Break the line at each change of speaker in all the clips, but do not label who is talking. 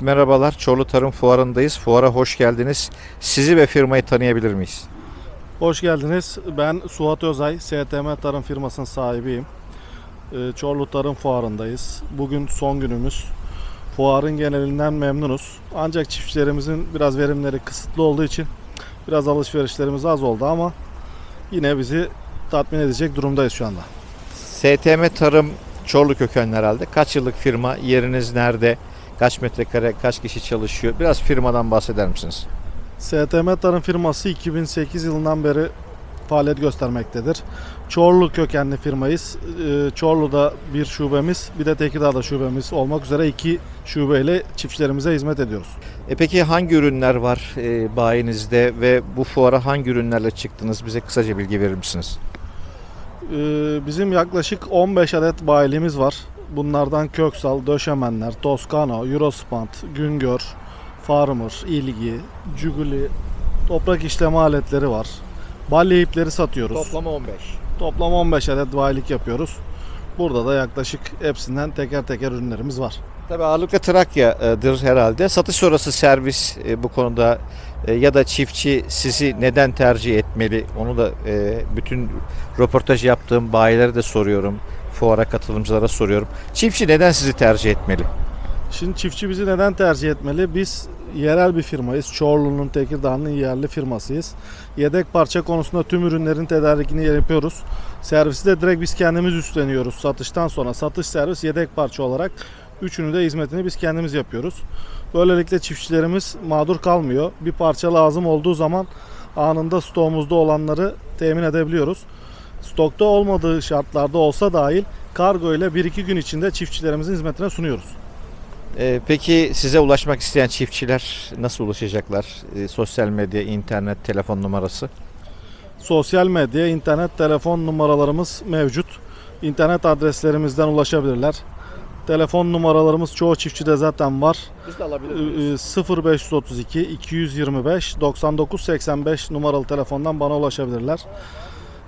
Merhabalar, Çorlu Tarım Fuarı'ndayız. Fuara hoş geldiniz. Sizi ve firmayı tanıyabilir miyiz?
Hoş geldiniz. Ben Suat Özay, STM Tarım firmasının sahibiyim. Ee, Çorlu Tarım Fuarı'ndayız. Bugün son günümüz. Fuarın genelinden memnunuz. Ancak çiftçilerimizin biraz verimleri kısıtlı olduğu için biraz alışverişlerimiz az oldu ama yine bizi tatmin edecek durumdayız şu anda.
STM Tarım Çorlu kökenli herhalde. Kaç yıllık firma, yeriniz nerede, kaç metrekare, kaç kişi çalışıyor? Biraz firmadan bahseder misiniz?
STM Tarım firması 2008 yılından beri faaliyet göstermektedir. Çorlu kökenli firmayız. Ee, Çorlu'da bir şubemiz, bir de Tekirdağ'da şubemiz olmak üzere iki şubeyle çiftçilerimize hizmet ediyoruz.
E peki hangi ürünler var e, bayinizde ve bu fuara hangi ürünlerle çıktınız? Bize kısaca bilgi verir misiniz?
Ee, Bizim yaklaşık 15 adet bayiliğimiz var. Bunlardan Köksal, Döşemenler, Toscano, Eurospant, Güngör, Farmer, İlgi, Cuguli, toprak işleme aletleri var. Balya ipleri satıyoruz.
Toplam 15.
Toplam 15 adet bayilik yapıyoruz. Burada da yaklaşık hepsinden teker teker ürünlerimiz var.
Tabii ağırlıklı Trakya'dır herhalde. Satış sonrası servis e, bu konuda e, ya da çiftçi sizi neden tercih etmeli? Onu da e, bütün röportaj yaptığım bayilere de soruyorum. Fuara katılımcılara soruyorum. Çiftçi neden sizi tercih etmeli?
Şimdi çiftçi bizi neden tercih etmeli? Biz yerel bir firmayız. Çorlu'nun, Tekirdağ'ın yerli firmasıyız. Yedek parça konusunda tüm ürünlerin tedarikini yapıyoruz. Servisi de direkt biz kendimiz üstleniyoruz satıştan sonra. Satış servis yedek parça olarak üçünü de hizmetini biz kendimiz yapıyoruz. Böylelikle çiftçilerimiz mağdur kalmıyor. Bir parça lazım olduğu zaman anında stoğumuzda olanları temin edebiliyoruz. Stokta olmadığı şartlarda olsa dahil kargo ile 1-2 gün içinde çiftçilerimizin hizmetine sunuyoruz.
E, peki size ulaşmak isteyen çiftçiler nasıl ulaşacaklar? E, sosyal medya, internet, telefon numarası?
Sosyal medya, internet, telefon numaralarımız mevcut. İnternet adreslerimizden ulaşabilirler. Telefon numaralarımız çoğu çiftçide zaten var.
Biz de
Ee, 0532 225 99 85 numaralı telefondan bana ulaşabilirler.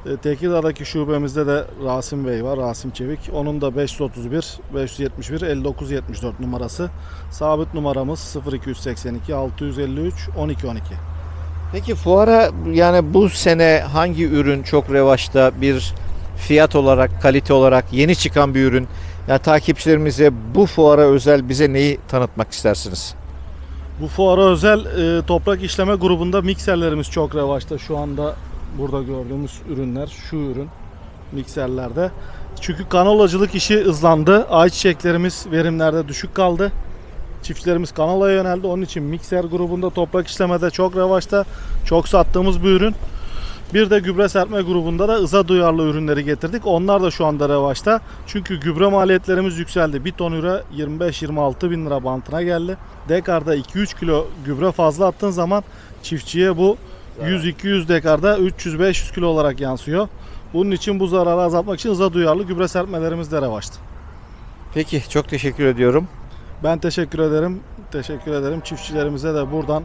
Ee, Tekirdağ'daki şubemizde de Rasim Bey var, Rasim Çevik. Onun da 531 571 59 74 numarası. Sabit numaramız 0282 653 12 12.
Peki fuara yani bu sene hangi ürün çok revaçta bir fiyat olarak, kalite olarak yeni çıkan bir ürün? Yani takipçilerimize bu fuara özel bize neyi tanıtmak istersiniz?
Bu fuara özel e, toprak işleme grubunda mikserlerimiz çok revaçta. Şu anda burada gördüğümüz ürünler şu ürün mikserlerde. Çünkü kanalacılık işi hızlandı. Ayçiçeklerimiz verimlerde düşük kaldı. Çiftçilerimiz kanalaya yöneldi. Onun için mikser grubunda toprak işlemede çok revaçta. Çok sattığımız bir ürün. Bir de gübre serpme grubunda da ıza duyarlı ürünleri getirdik. Onlar da şu anda revaçta. Çünkü gübre maliyetlerimiz yükseldi. Bir ton üre 25-26 bin lira bantına geldi. Dekarda 2-3 kilo gübre fazla attığın zaman çiftçiye bu 100-200 dekarda 300-500 kilo olarak yansıyor. Bunun için bu zararı azaltmak için ıza duyarlı gübre serpmelerimiz de revaçta.
Peki çok teşekkür ediyorum.
Ben teşekkür ederim. Teşekkür ederim. Çiftçilerimize de buradan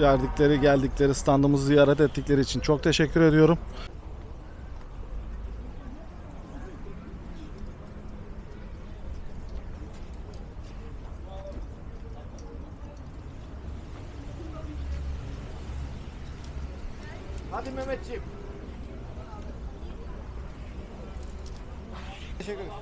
verdikleri, geldikleri, standımızı ziyaret ettikleri için çok teşekkür ediyorum.
Hadi Mehmetciğim. Teşekkür ederim.